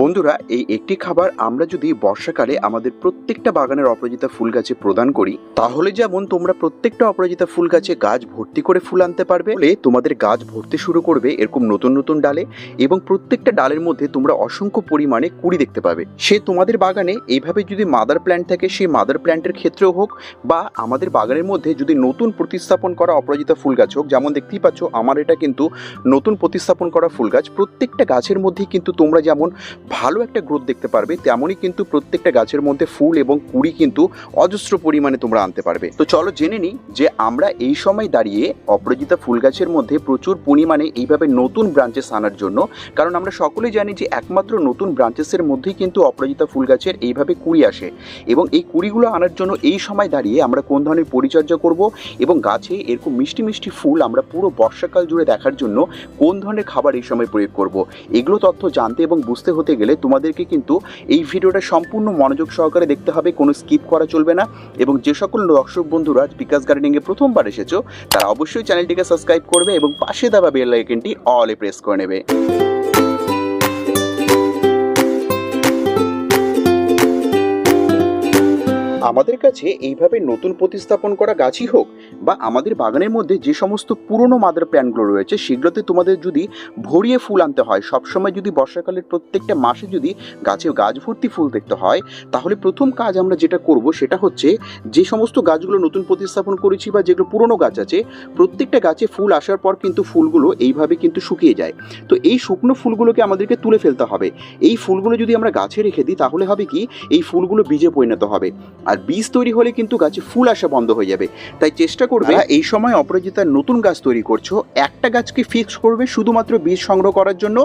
বন্ধুরা, এই একটি খাবার আমরা যদি বর্ষাকালে আমাদের প্রত্যেকটা বাগানের অপরাজিতা ফুল গাছে প্রদান করি, তাহলে যেমন তোমরা প্রত্যেকটা অপরাজিতা ফুল গাছে গাছ ভর্তি করে ফুল আনতে পারবে ফলে তোমাদের গাছ ভর্তি শুরু করবে এরকম নতুন নতুন ডালে এবং প্রত্যেকটা ডালের মধ্যে তোমরা অসংখ্য পরিমাণে কুড়ি দেখতে পাবে। সে তোমাদের বাগানে এইভাবে যদি মাদার প্ল্যান্ট থাকে সেই মাদার প্ল্যান্টের ক্ষেত্রেও হোক বা আমাদের বাগানের মধ্যে যদি নতুন প্রতিস্থাপন করা অপরাজিতা ফুল গাছ হোক, যেমন দেখতেই পাচ্ছ, আমার এটা কিন্তু নতুন প্রতিস্থাপন করা ফুল গাছ প্রত্যেকটা গাছের মধ্যেই কিন্তু তোমরা যেমন ভালো একটা গ্রোথ দেখতে পারবে, তেমনই কিন্তু প্রত্যেকটা গাছের মধ্যে ফুল এবং কুড়ি কিন্তু অজস্র পরিমাণে তোমরা আনতে পারবে। তো চলো জেনে নিই যে আমরা এই সময় দাঁড়িয়ে অপরাজিতা ফুল গাছের মধ্যে প্রচুর পরিমাণে এইভাবে নতুন ব্রাঞ্চেস আনার জন্য, কারণ আমরা সকলেই জানি যে একমাত্র নতুন ব্রাঞ্চেসের মধ্যেই কিন্তু অপরাজিতা ফুল গাছের এইভাবে কুড়ি আসে। এবং এই কুড়িগুলো আনার জন্য এই সময় দাঁড়িয়ে আমরা কোন ধরনের পরিচর্যা করব এবং গাছে এরকম মিষ্টি মিষ্টি ফুল আমরা পুরো বর্ষাকাল জুড়ে দেখার জন্য কোন ধরনের খাবার এই সময় প্রয়োগ করব, এগুলো তথ্য জানতে এবং বুঝতে হতে গেলে তোমাদেরকে কিন্তু এই ভিডিওটা সম্পূর্ণ মনোযোগ সহকারে দেখতে হবে, কোনো স্কিপ করা চলবে না। এবং যে সকল দর্শক বন্ধুরা বিকাশ গার্ডেনিংয়ে প্রথমবার এসেছ, তারা অবশ্যই চ্যানেলটিকে সাবস্ক্রাইব করবে এবং পাশে দেওয়া বেল আইকনটি অলে প্রেস করে নেবে। আমাদের কাছে এইভাবে নতুন প্রতিস্থাপন করা গাছই হোক বা আমাদের বাগানের মধ্যে যে সমস্ত পুরনো মাদার প্ল্যান্টগুলো রয়েছে, সেগুলোতে তোমাদের যদি ভরিয়ে ফুল আনতে হয়, সবসময় যদি বর্ষাকালের প্রত্যেকটা মাসে যদি গাছে গাছ ভর্তি ফুল দেখতে হয়, তাহলে প্রথম কাজ আমরা যেটা করব সেটা হচ্ছে যে সমস্ত গাছগুলো নতুন প্রতিস্থাপন করেছি বা যেগুলো পুরনো গাছ আছে, প্রত্যেকটা গাছে ফুল আসার পর কিন্তু ফুলগুলো এইভাবে কিন্তু শুকিয়ে যায়। তো এই শুকনো ফুলগুলোকে আমাদেরকে তুলে ফেলতে হবে। এই ফুলগুলো যদি আমরা গাছে রেখে দিই, তাহলে হবে কি? এই ফুলগুলো বীজে পরিণত হবে। আর বীজ তৈরি হলে কিন্তু গাছে ফুল আসা বন্ধ হয়ে যাবে। তাই চেষ্টা করবে এই সময় অপরাজিতার নতুন গাছ তৈরি করছ একটা গাছকে ফিক্স করবে শুধুমাত্র বীজ সংগ্রহ করার জন্য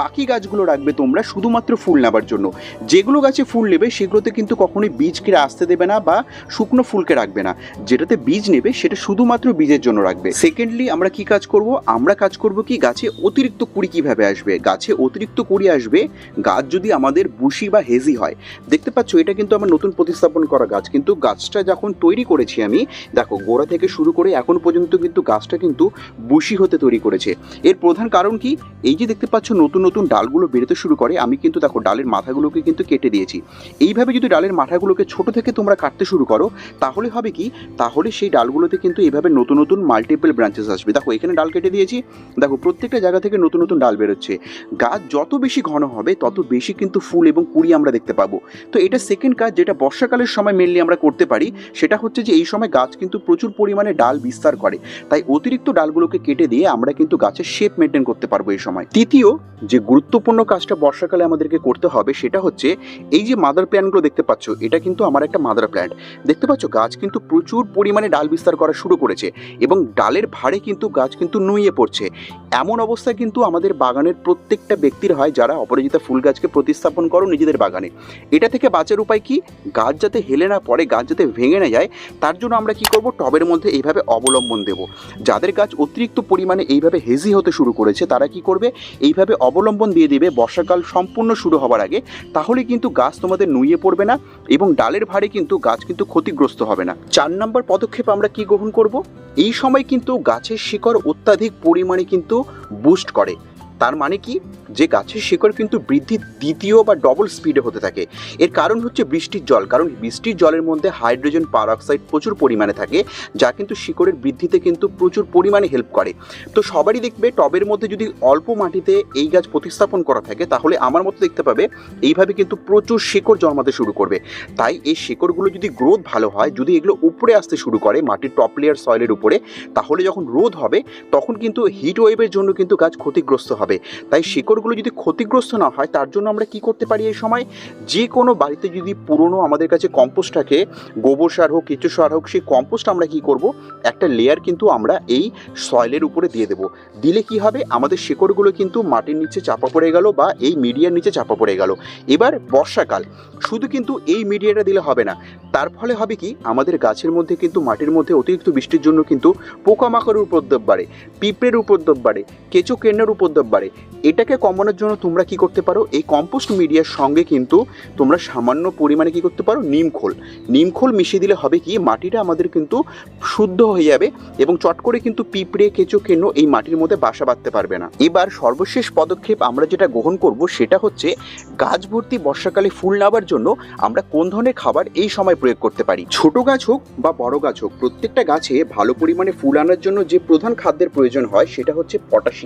বাকি গাছগুলো রাখবে তোমরা শুধুমাত্র ফুল নেবার জন্য। যেগুলো গাছে ফুল নেবে সেগুলোতে কিন্তু কখনোই বীজকে আসতে দেবে না বা শুকনো ফুলকে রাখবে না। যেটাতে বীজ নেবে সেটা শুধুমাত্র বীজের জন্য রাখবে। সেকেন্ডলি আমরা কি কাজ করব? আমরা কাজ করব কি গাছে অতিরিক্ত কুড়ি কীভাবে আসবে? গাছে অতিরিক্ত কুড়ি আসবে গাছ যদি আমাদের বুশি বা হেজি হয়। দেখতে পাচ্ছ এটা কিন্তু আমার নতুন প্রতিস্থাপন করা গাছ। কিন্তু গাছটা যখন তৈরি করেছি আমি, দেখো, গোড়া থেকে শুরু করে এখন পর্যন্ত কিন্তু গাছটা কিন্তু বুশি হতে তৈরি করেছে। এর প্রধান কারণ কি? এই যে দেখতে পাচ্ছ, নতুন নতুন ডালগুলো বেরোতে শুরু করে, আমি কিন্তু দেখো, ডালের মাথাগুলোকে কিন্তু কেটে দিয়েছি। এইভাবে যদি ডালের মাথাগুলোকে ছোট থেকে তোমরা কাটতে শুরু করো, তাহলে হবে কি? তাহলে সেই ডালগুলোতে কিন্তু এইভাবে নতুন নতুন মাল্টিপল ব্রাঞ্চেস আসবে। দেখো, এখানে ডাল কেটে দিয়েছি। দেখো, প্রত্যেকটা জায়গা থেকে নতুন নতুন ডাল বেরোচ্ছে। গাছ যত বেশি ঘন হবে, তত বেশি কিন্তু ফুল এবং কুড়ি আমরা দেখতে পাবো। তো এটা সেকেন্ড কাজ, যেটা বর্ষাকালের সময় মেনলি আমরা করতে পারি, সেটা হচ্ছে যে এই সময় গাছ কিন্তু প্রচুর পরিমাণে ডাল বিস্তার করে। তাই অতিরিক্ত ডালগুলোকে কেটে দিয়ে আমরা কিন্তু গাছের শেপ মেনটেন করতে পারব এই সময়। তৃতীয়, যে গুরুত্বপূর্ণ কাজটা বর্ষাকালে আমাদেরকে করতে হবে, সেটা হচ্ছে এই যে মাদার প্ল্যান্টগুলো দেখতে পাচ্ছ, এটা কিন্তু আমার একটা মাদার প্ল্যান্ট দেখতে পাচ্ছ, গাছ কিন্তু প্রচুর পরিমাণে ডাল বিস্তার করা শুরু করেছে এবং ডালের ভারে কিন্তু গাছ কিন্তু নুইয়ে পড়ছে। এমন অবস্থা কিন্তু আমাদের বাগানের প্রত্যেকটা ব্যক্তির হয় যারা অপরাজিতা ফুল গাছকে প্রতিস্থাপন করো নিজেদের বাগানে। এটা থেকে বাঁচার উপায় কি? গাছ যাতে হেলে না পড়ে গাছ যাতে ভেঙে না যায়, তার জন্য আমরা কি করব? টবের মধ্যে এইভাবে অবলম্বন দেব। যাদের গাছ অতিরিক্ত পরিমাণে এইভাবে হেজি হতে শুরু করেছে, তারা কি করবে? এইভাবে অবলম্বন দিয়ে দেবে, বর্ষাকাল সম্পূর্ণ শুরু হবার আগে। তাহলে কিন্তু গাছ তোমাদের নুইয়ে পড়বে না এবং ডালের ভারে কিন্তু গাছ কিন্তু ক্ষতিগ্রস্ত হবে না। চার নম্বর পদক্ষেপ আমরা কি গ্রহণ করব? এই সময় কিন্তু গাছের শিকড় অত্যাধিক পরিমাণে কিন্তু বুস্ট করে। তার মানে কি? যে গাছের শিকড় কিন্তু বৃদ্ধি দ্বিতীয় বা ডবল স্পিডে হতে থাকে। এর কারণ হচ্ছে বৃষ্টির জল, কারণ বৃষ্টির জলের মধ্যে হাইড্রোজেন পারঅক্সাইড প্রচুর পরিমাণে থাকে, যা কিন্তু শিকড়ের বৃদ্ধিতে কিন্তু প্রচুর পরিমাণে হেল্প করে। তো সবারই দেখবে টবের মধ্যে যদি অল্প মাটিতে এই গাছ প্রতিস্থাপন করা থাকে, তাহলে আমার মতো দেখতে পাবে এইভাবে কিন্তু প্রচুর শিকড় জন্মাতে শুরু করবে। তাই এই শিকড়গুলো যদি গ্রোথ ভালো হয়, যদি এগুলো উপরে আসতে শুরু করে, মাটির টপ লেয়ার সয়েলের উপরে, তাহলে যখন রোদ হবে, তখন কিন্তু হিট ওয়েভের জন্য কিন্তু গাছ ক্ষতিগ্রস্ত হবে। তাই শিকড়গুলো যদি ক্ষতিগ্রস্ত না হয়, তার জন্য আমরা কি করতে পারি এই সময়? যে কোনো বাড়িতে যদি পুরনো আমাদের কাছে কম্পোস্ট থাকে, গোবর সার হোক, কেঁচো সার হোক, সেই কম্পোস্ট আমরা কি করব? একটা লেয়ার কিন্তু আমরা এই সয়েলের উপরে দিয়ে দেবো। দিলে কি হবে? আমাদের শিকড়গুলো কিন্তু মাটির নিচে চাপা পড়ে গেল বা এই মিডিয়ার নিচে চাপা পড়ে গেল। এবার বর্ষাকাল, শুধু কিন্তু এই মিডিয়াটা দিলে হবে না। তার ফলে হবে কি? আমাদের গাছের মধ্যে কিন্তু, মাটির মধ্যে অতিরিক্ত বৃষ্টির জন্য কিন্তু পোকামাকড়ের উপদ্রব বাড়ে, পিঁপড়ের উপদ্রব বাড়ে কেঁচো কেন্নার উপদ্রব বাড়ে। এটাকে কমানোর জন্য তোমরা কি করতে পারো? এই কম্পোস্ট মিডিয়ার সঙ্গে কিন্তু তোমরা সামান্য পরিমাণে কি করতে পারো? নিমখোল নিমখোল মিশিয়ে দিলে হবে কি? মাটিটা আমাদের কিন্তু শুদ্ধ হয়ে যাবে এবং চট করে কিন্তু পিঁপড়ে, কেঁচো কেনো এই মাটির মধ্যে বাসা বাঁধতে পারবে না। এবার সর্বশেষ পদক্ষেপ আমরা যেটা গ্রহণ করব সেটা হচ্ছে গাছ ভর্তি বর্ষাকালে ফুল নেওয়ার জন্য আমরা কোন ধরনের খাবার এই সময় প্রয়োগ করতে পারি? ছোট গাছ হোক বা বড় গাছ হোক, প্রত্যেকটা গাছে ভালো পরিমাণে ফুল আনার জন্য যে প্রধান খাদ্যের প্রয়োজন হয় সেটা হচ্ছে পটাশিয়াম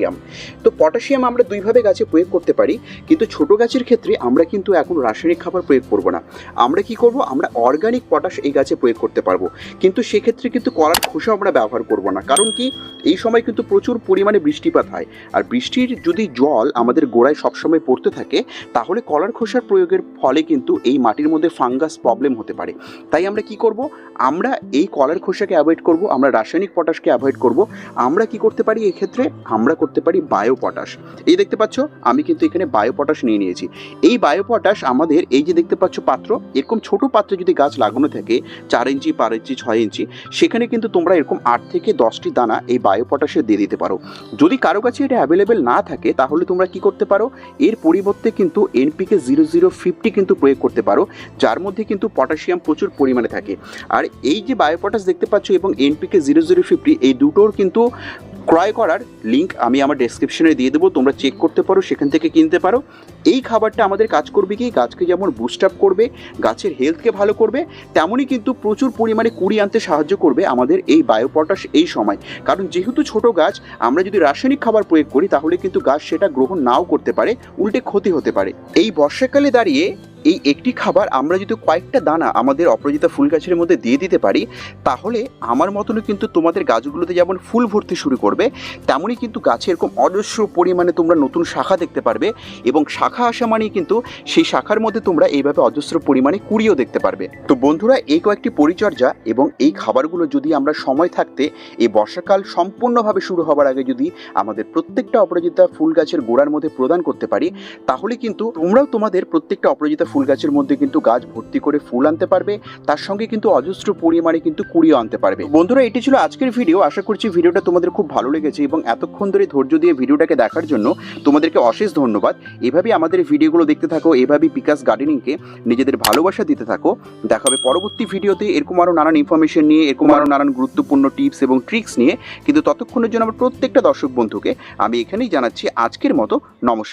তো পটাশিয়াম আমরা দুইভাবে গাছে প্রয়োগ করতে পারি, কিন্তু ছোট গাছের ক্ষেত্রে আমরা কিন্তু এখন রাসায়নিক খাবার প্রয়োগ করব না। আমরা কি করব? আমরা অর্গানিক পটাশ এই গাছে প্রয়োগ করতে পারব। কিন্তু সেক্ষেত্রে কিন্তু কলার খোসা আমরা ব্যবহার করব না। কারণ কি? এই সময় কিন্তু প্রচুর পরিমাণে বৃষ্টিপাত হয়। আর বৃষ্টির যদি জল আমাদের গোড়ায় সবসময় পড়তে থাকে, তাহলে কলার খোসার প্রয়োগের ফলে কিন্তু এই মাটির মধ্যে ফাঙ্গাস প্রবলেম হতে পারে। তাই আমরা কি করব? আমরা এই কলার খোসাকে অ্যাভয়েড করব, আমরা রাসায়নিক পটাশকে অ্যাভয়েড করব। আমরা কি করতে পারি এক্ষেত্রে? আমরা করতে পারি বায়ো পটাশ এই দেখতে পাচ্ছ, আমি কিন্তু এখানে বায়ো পটাশ নিয়ে নিয়েছি। এই বায়ো পটাশ আমাদের এই যে দেখতে পাচ্ছ পাত্র, এরকম ছোট পাত্রে যদি গাছ লাগানো থাকে, চার ইঞ্চি, পাঁচ ইঞ্চি, ছয় ইঞ্চি, সেখানে কিন্তু তোমরা এরকম আট থেকে দশটি দানা এই বায়ো পটাশে দিয়ে দিতে পারো। যদি কারও কাছে এটা অ্যাভেলেবেল না থাকে, তাহলে তোমরা কি করতে পারো? এর পরিবর্তে কিন্তু এনপিকে জিরো জিরো ফিফটি কিন্তু প্রয়োগ করতে পারো, যার মধ্যে কিন্তু পটাশিয়াম প্রচুর পরিমাণে থাকে। আর এই যে বায়ো পটাশ দেখতে পাচ্ছ এবং এনপিকে জিরো জিরো ফিফটি এই দুটোর কিন্তু ক্রয় করার লিঙ্ক আমি আমার ডেসক্রিপশনে দিয়ে দেবো, তোমরা চেক করতে পারো, সেখান থেকে কিনতে পারো। এই খাবারটা আমাদের কাজ করবে কি? গাছকে যেমন বুস্ট আপ করবে, গাছের হেলথকে ভালো করবে, তেমনই কিন্তু প্রচুর পরিমাণে কুড়ি আনতে সাহায্য করবে আমাদের এই বায়োপটাশ এই সময়। কারণ যেহেতু ছোট গাছ, আমরা যদি রাসায়নিক খাবার প্রয়োগ করি, তাহলে কিন্তু গাছ সেটা গ্রহণ নাও করতে পারে, উল্টে ক্ষতি হতে পারে। এই বর্ষাকালে দাঁড়িয়ে এই একটি খাবার আমরা যদি কয়েকটা দানা আমাদের অপরাজিতা ফুল গাছের মধ্যে দিয়ে দিতে পারি, তাহলে আমার মতনও কিন্তু তোমাদের গাছগুলোতে যেমন ফুল ভর্তি শুরু করবে, তেমনই কিন্তু গাছে এরকম অজস্র পরিমাণে তোমরা নতুন শাখা দেখতে পারবে এবং শাখা আসা মানেই কিন্তু সেই শাখার মধ্যে তোমরা এইভাবে অজস্র পরিমাণে কুড়িও দেখতে পারবে। তো বন্ধুরা, এই কয়েকটি পরিচর্যা এবং এই খাবারগুলো যদি আমরা সময় থাকতে এই বর্ষাকাল সম্পূর্ণভাবে শুরু হবার আগে যদি আমাদের প্রত্যেকটা অপরাজিতা ফুল গাছের গোড়ার মধ্যে প্রদান করতে পারি, তাহলে কিন্তু তোমরাও তোমাদের প্রত্যেকটা অপরাজিতা ফুল গাছের মধ্যে কিন্তু গাছ ভর্তি করে ফুল আনতে পারবে, তার সঙ্গে কিন্তু অজস্র পরিমাণে কিন্তু কুড়িও আনতে পারবে। বন্ধুরা, এটি ছিল আজকের ভিডিও। আশা করছি ভিডিওটা তোমাদের খুব ভালো লেগেছে এবং এতক্ষণ ধরে ধৈর্য দিয়ে ভিডিওটাকে দেখার জন্য তোমাদেরকে অশেষ ধন্যবাদ। এভাবেই আমাদের ভিডিওগুলো দেখতে থাকো, এভাবেই বিকাশ গার্ডেনিংকে নিজেদের ভালোবাসা দিতে থাকো। দেখা হবে পরবর্তী ভিডিওতে এরকম আরও নানান ইনফরমেশন নিয়ে, এরকম আরও নানান গুরুত্বপূর্ণ টিপস এবং ট্রিক্স নিয়ে। কিন্তু ততক্ষণের জন্য আমার প্রত্যেকটা দর্শক বন্ধুকে আমি এখানেই জানাচ্ছি আজকের মতো নমস্কার।